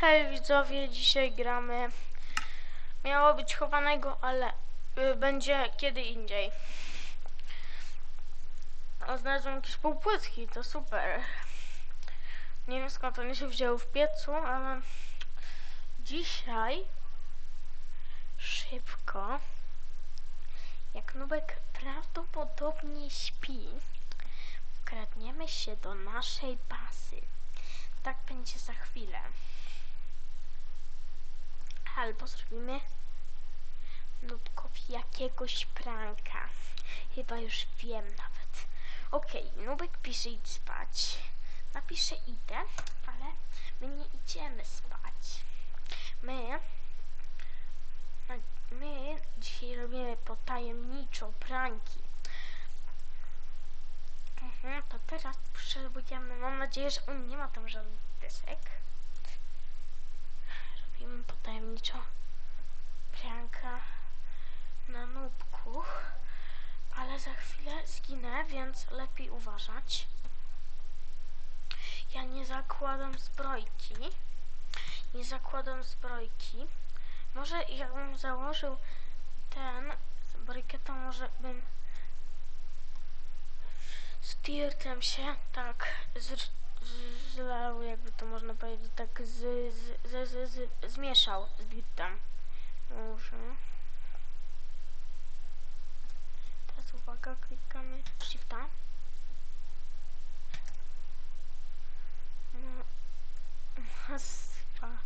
Hej widzowie, dzisiaj gramy. Miało być chowanego, ale y, będzie kiedy indziej. O, znalazłem jakieś półpłytki, to super. Nie wiem skąd one się wzięły w piecu, ale dzisiaj szybko, jak Nubek prawdopodobnie śpi, wkradniemy się do naszej bazy. Tak będzie za chwilę. Albo zrobimy Nubkowi jakiegoś pranka. Chyba już wiem nawet. Okej, Nubek pisze idź spać. Napiszę idę, ale my nie idziemy spać. My my dzisiaj robimy potajemniczo pranki. Mhm, to teraz potrzebujemy, mam nadzieję, że on nie ma tam żadnych desek. Robimy potajemniczo pranka na nubku, ale za chwilę zginę, więc lepiej uważać. Ja nie zakładam zbrojki. Nie zakładam zbrojki. Może jakbym założył ten zbrojkę, to może bym z dirtem się tak z, zlał, jakby to można powiedzieć, tak z, z, z, z, z, zmieszał z dirtem. Może. Teraz uwaga, klikamy shifta. No, masz spać.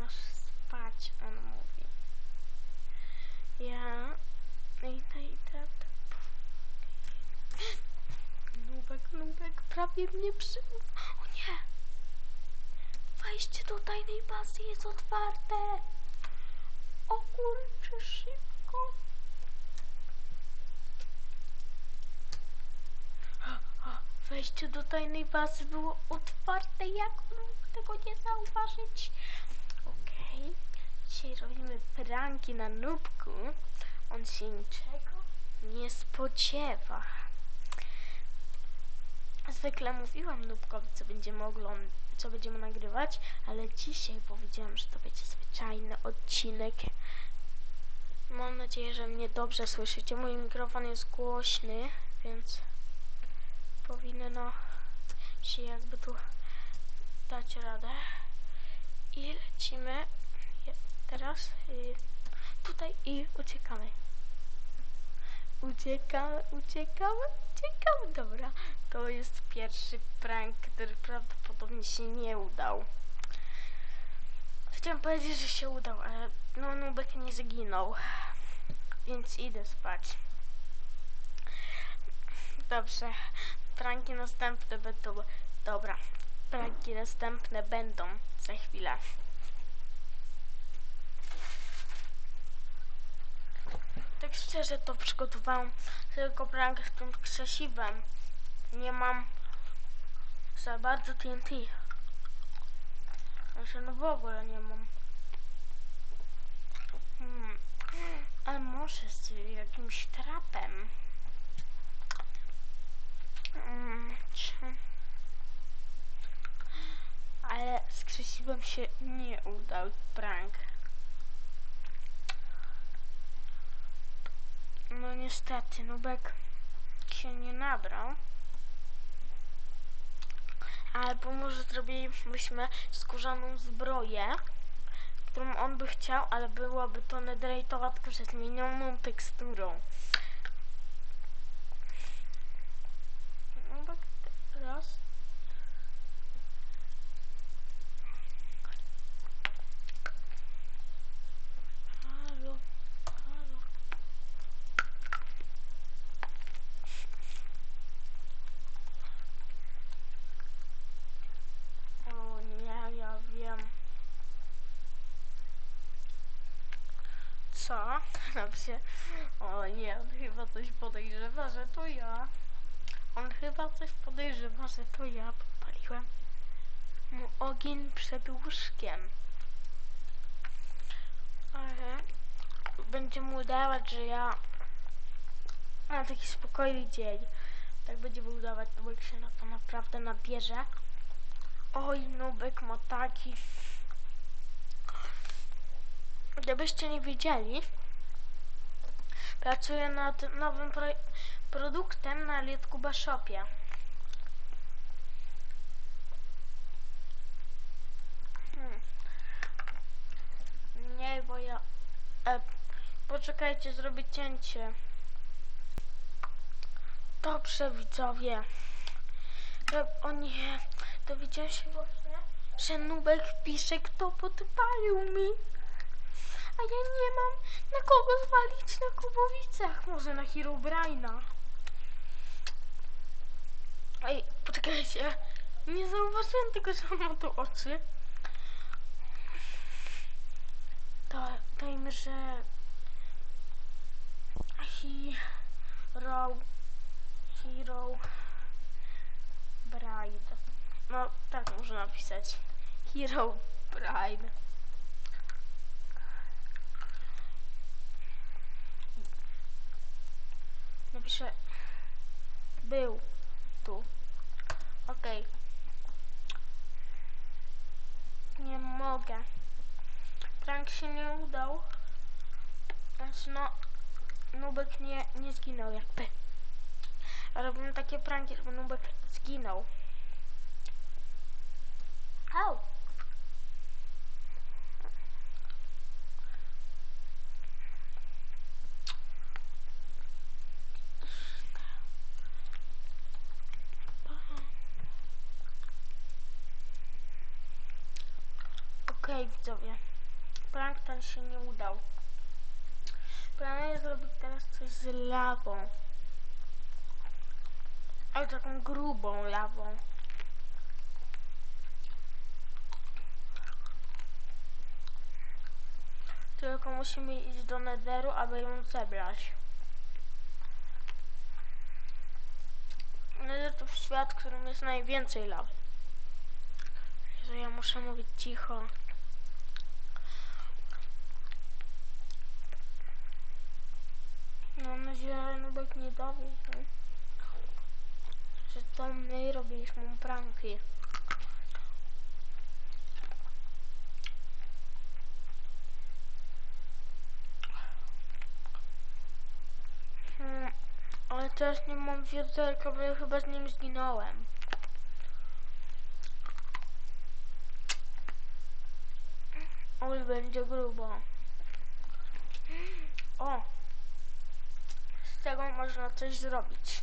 Masz spać, on mówi. Ja idę, idę. Nubek, prawie mnie przy... O nie! Wejście do tajnej bazy jest otwarte! O kurczę, szybko! Wejście do tajnej bazy było otwarte, jak mógł tego nie zauważyć? Okej, dzisiaj robimy pranki na nubku. On się niczego nie spodziewa. Zwykle mówiłam Nubkowi, co będziemy oglądać, co będziemy nagrywać, ale dzisiaj powiedziałam, że to będzie zwyczajny odcinek. Mam nadzieję, że mnie dobrze słyszycie. Mój mikrofon jest głośny, więc powinno się jakby tu dać radę. I lecimy teraz y, tutaj i uciekamy. Uciekamy, uciekamy, uciekamy. Dobra, to jest pierwszy prank, który prawdopodobnie się nie udał. Chciałem powiedzieć, że się udał, ale no Nubek nie zginął. Więc idę spać. Dobrze, pranki następne będą. Dobra, pranki następne będą za chwilę. Tak szczerze to przygotowałam tylko prank z tym krzesiwem. Nie mam za bardzo TNT. Znaczy no w ogóle nie mam. Hmm. Ale może z jakimś trapem. Hmm. Ale z krzesiwem się nie udał prank. No niestety, Nubek się nie nabrał. Albo może zrobilibyśmy skórzaną zbroję, którą on by chciał, ale byłaby to netherite'owa, tylko że zmienioną teksturą. Nubek teraz... Halo, halo. O nie, ja wiem. Co? Napisie. O nie, on chyba coś podejrzewa, że to ja. On chyba coś podejrzewa, że to ja podpaliłem mu ogień przed łóżkiem. Będzie mu udawać, że ja mam taki spokojny dzień. Tak będzie mu udawać, bo jak się na to naprawdę nabierze, Oj, Nubek ma taki. Gdybyście nie wiedzieli, pracuję nad nowym pro produktem na Litkuba Shopie. Hmm. Nie, bo ja... E, poczekajcie, zrobię cięcie. Dobrze, widzowie. Że, o nie, dowiedziałem się właśnie, że Nubek pisze, kto podpalił mi. A ja nie mam na kogo zwalić na Kubowicach. Może na Hero Braina. Ej, poczekajcie. Nie zauważyłem tego, że on ma tu oczy. To, dajmy, że... Hero... Hero... Bride. No, tak można napisać. Hero Bride. Napiszę... Był tu. Okej. Nie mogę. Prank się nie udał. Znaczy no... Nubek nie, nie zginął jakby. Robimy takie pranki, żeby Nubek zginął. Au! Okej, widzowie. Prank ten się nie udał. Planuję zrobić teraz coś z lawą. Ale taką grubą lawą. Tylko musimy iść do nederu, aby ją zebrać. Nether to świat, w którym jest najwięcej lawy. Że ja muszę mówić cicho. Mam nadzieję, że Nubek nie dowie się, że to my robiliśmy pranki. Hmm, ale teraz nie mam wiaderka, bo ja chyba z nim zginąłem. Oj, będzie grubo. O! Można coś zrobić.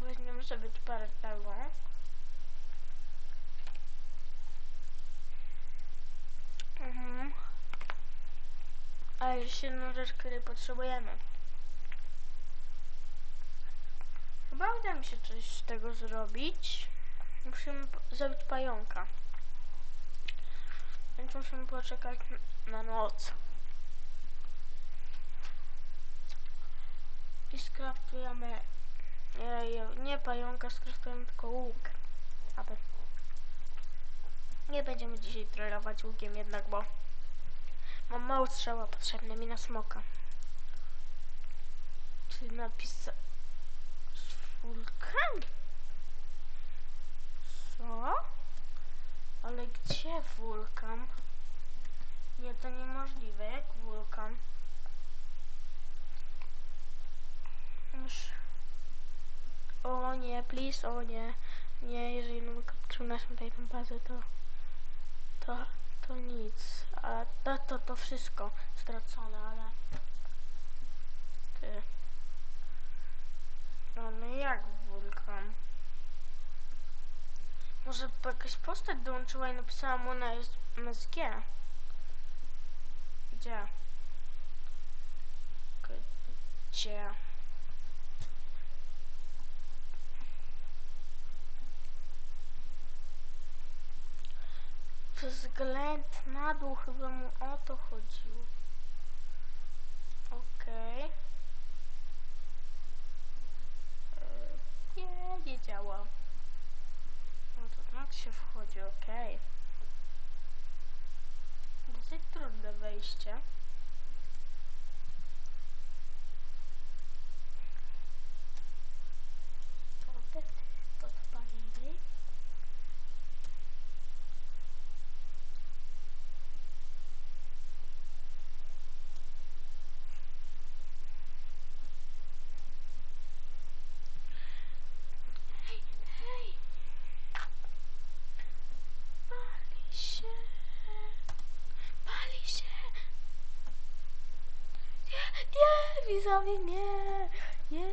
Weźmiemy sobie parę tego. Mhm. Jeszcze jedną rzecz, której potrzebujemy. Chyba uda mi się coś z tego zrobić. Musimy zrobić pająka. Więc musimy poczekać na noc. I skraftujemy... Nie, nie, nie pająka, skraftujemy tylko łuk. Aby... Nie będziemy dzisiaj trollować łukiem jednak, bo... Mam mało strzała potrzebne mi na smoka. Czyli napis... Wulkan? Co? Ale gdzie wulkan? Nie, to niemożliwe. Jak wulkan? Już... O nie, please, o nie. Nie, jeżeli Nubek odkrył naszą tajną bazę, to... To... To nic. A to, to, to wszystko stracone, ale... Ty... No, no jak wulkan? Może jakaś postać dołączyła i napisała mu na MSG? Gdzie? Gdzie? Względ na dół chyba mu o to chodziło. Okej. Yy, Nie, nie działa. No to tak się wchodzi, okej. Dosyć trudne wejście. To by podpalili. Widzowie, nie! Nie!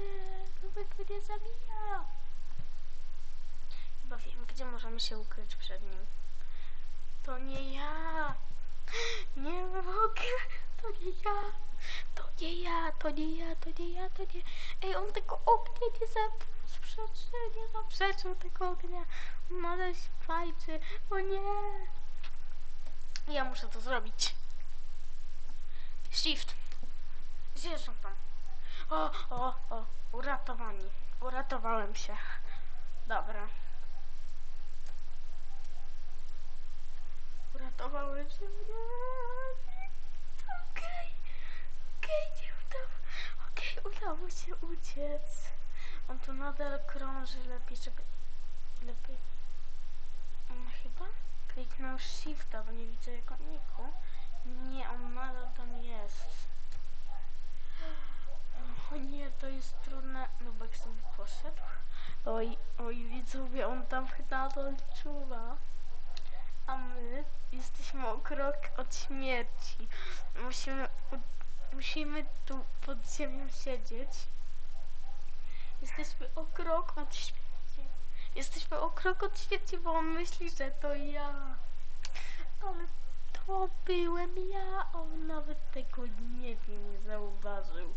Nubek mnie zabija! Chyba wiem, gdzie możemy się ukryć przed nim. To nie ja! Nie mogę! To nie ja! To nie ja! To nie ja! To nie ja! To nie... Ej, on tego ognia nie zaprzeczył! Nie zaprzeczył tego ognia! Się fajczy! O nie! Ja muszę to zrobić. Shift! Zjeżdżam tam. O, o, o! Uratowani. Uratowałem się. Dobra. Uratowałem się. Okej. Okej, nie udało. Okej, udało się uciec. On tu nadal krąży. Lepiej, żeby... Lepiej... On chyba kliknął shifta, bo nie widzę jego niku. Nie, on nadal tam jest. O nie, to jest trudne. Nubek sobie poszedł. Oj, oj, widzowie, on tam nadal czuwa. A my jesteśmy o krok od śmierci. Musimy, musimy tu pod ziemią siedzieć. Jesteśmy o krok od śmierci. Jesteśmy o krok od śmierci, bo on myśli, że to ja. To byłem ja. On nawet tego nie wie, nie zauważył.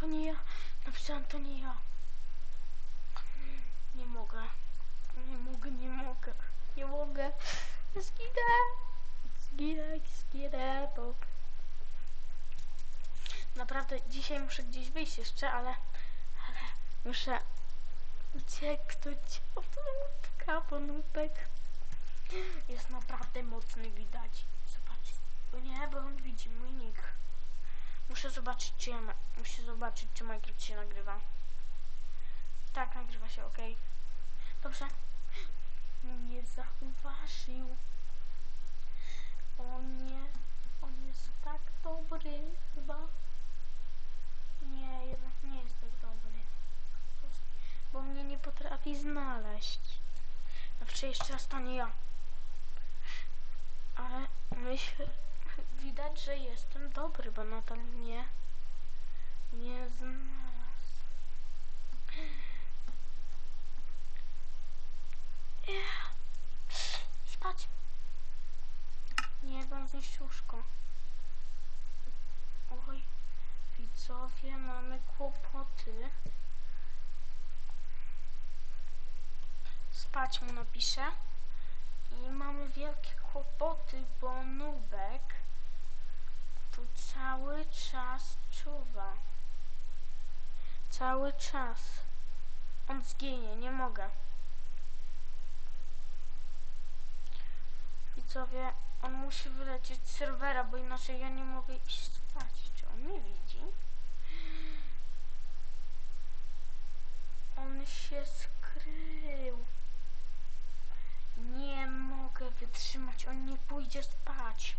To nie ja. Napisałam, to nie ja. Nie mogę. Nie mogę, nie mogę. Nie mogę. Zginę. Zginę, zginę, bo... Naprawdę dzisiaj muszę gdzieś wyjść jeszcze, ale... Muszę ucieknąć od nubka, bo nubek jest naprawdę mocny, widać. Zobaczcie. Nie, bo on widzi mój nick. Muszę zobaczyć, czy ja na... Muszę zobaczyć, czy Minecraft się nagrywa. Tak, nagrywa się, ok. Dobrze. Nie zauważył. O nie. On jest tak dobry, chyba. Nie, jednak nie jest tak dobry. Bo mnie nie potrafi znaleźć. Znaczy jeszcze raz to nie ja. Ale myślę, widać, że jestem dobry, bo nadal mnie nie znalazł. Spać. Nie, mam znieść łóżko. Oj, widzowie, mamy kłopoty. Spać mu napiszę. I mamy wielkie kłopoty, bo Nubek tu cały czas czuwa. Cały czas. On zginie, nie mogę. Widzowie, on musi wylecieć z serwera, bo inaczej ja nie mogę iść spać. Czy on mnie widzi? On się skrył. Nie mogę wytrzymać, on nie pójdzie spać.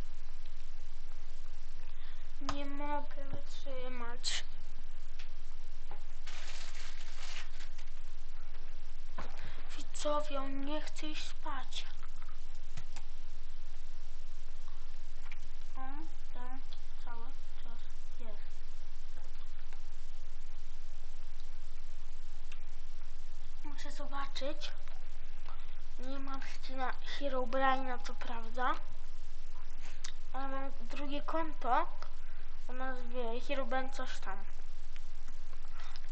Nie mogę wytrzymać. Widzowie, on nie chce iść spać. On tam cały czas jest. Muszę zobaczyć. Mam skina Herobrina, co prawda. Ale mam drugie konto o nazwie Herobrine coś tam.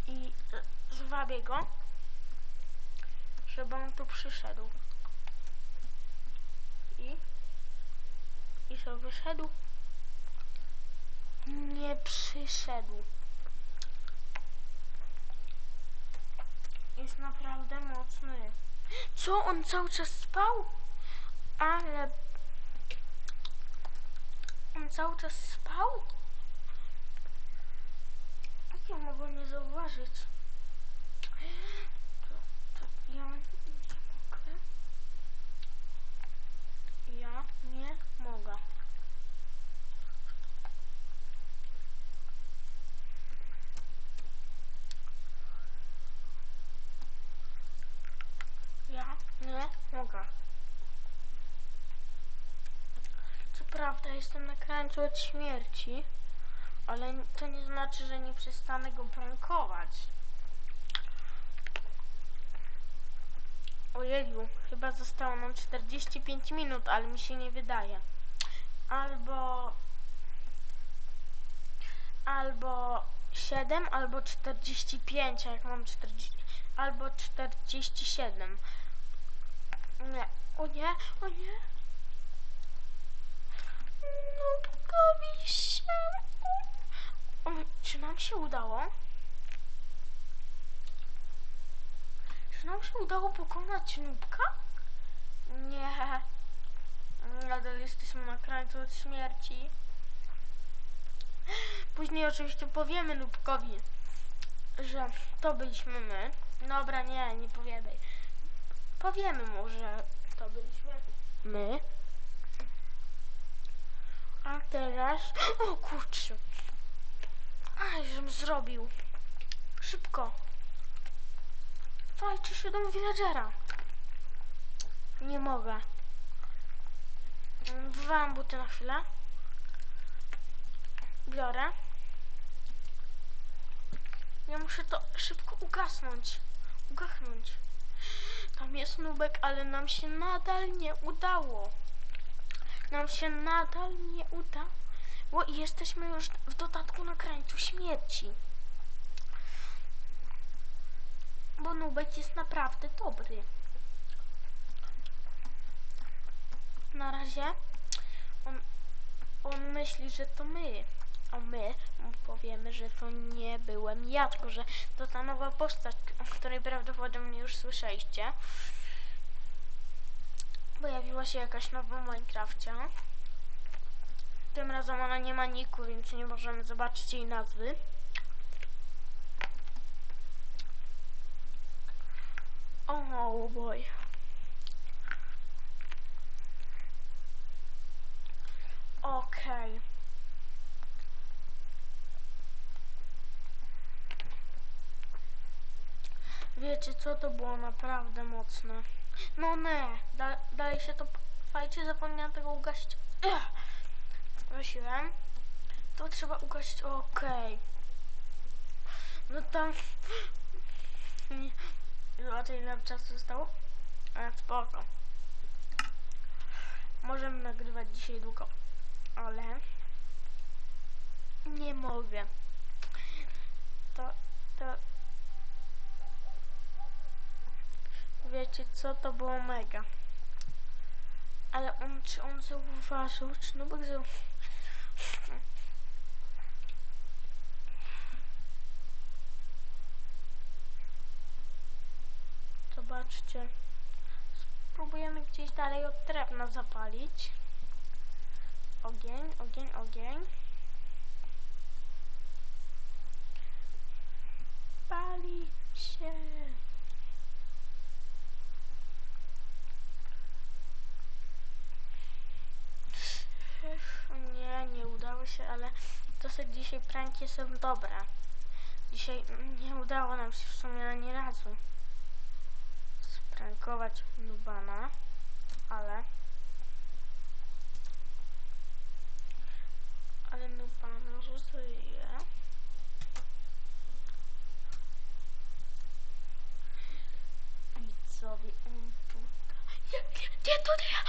I e, zwabię go, żeby on tu przyszedł. I... I co, wyszedł? Nie przyszedł. Jest naprawdę mocny. Co? On cały czas spał? Ale... On cały czas spał? Jak ja mogłem nie zauważyć? To, to ja nie mogę. Ja nie mogę. Co prawda jestem na krańcu od śmierci, ale to nie znaczy, że nie przestanę go prankować. Ojeju, chyba zostało nam 45 minut, ale mi się nie wydaje. Albo... Albo 7, albo 45, jak mam 40... Albo 47. Nie. O nie, o nie. No, pogowi się. O, czy nam się udało? Czy nam się udało pokonać nubka? Nie. Nadal jesteśmy na krańcu od śmierci. Później oczywiście powiemy nubkowi, że to byliśmy my. Dobra, nie, nie powiadaj. Powiemy mu, że to byliśmy my. A teraz... O kurczę. Aj, żem zrobił. Szybko. Walczy się do villagera. Nie mogę. Wywałam buty na chwilę. Biorę. Ja muszę to szybko ugasnąć. Ugasnąć. Tam jest nubek, ale nam się nadal nie udało. Nam się nadal nie udało i jesteśmy już w dodatku na krańcu śmierci. Bo nubek jest naprawdę dobry. Na razie on, on myśli, że to my. A my powiemy, że to nie byłem ja, tylko że to ta nowa postać, o której prawdopodobnie już słyszeliście. Pojawiła się jakaś nowa w Minecrafcie. Tym razem ona nie ma niku, więc nie możemy zobaczyć jej nazwy. Oh boy. Okej. Wiecie co, to było naprawdę mocne. No nie, da, dalej się to fajcie, zapomniałam tego ugasić. Zgasiłem. To trzeba ugasić, okej. No tam... Zobaczę ile czasu zostało. Ale spoko. Możemy nagrywać dzisiaj długo. Ale... Nie mogę. To... To... Wiecie co, to było mega. Ale on, czy on zauważył, czy no bo? Zobaczcie. Spróbujemy gdzieś dalej od drewna zapalić. Ogień, ogień, ogień. Pali się. Ech, Nie, nie udało się, ale dosyć dzisiaj pranki są dobre. Dzisiaj nie udało nam się w sumie ani razu sprankować Nubana, ale ale Nuban już żyje. Widzowie, on tutaj. Nie, nie, nie, to nie!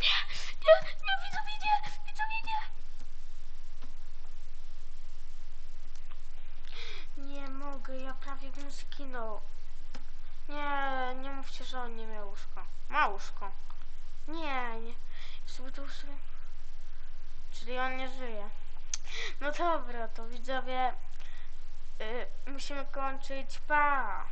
Nie, nie, nie, widzowie, nie, widzowie, nie! Nie ja prawie bym zginął. Nie, nie mówcie, że on nie miał łóżka. Ma łóżko. Nie, nie. Sobie to. Czyli on nie żyje. No dobra, to widzowie... y, musimy kończyć. Pa!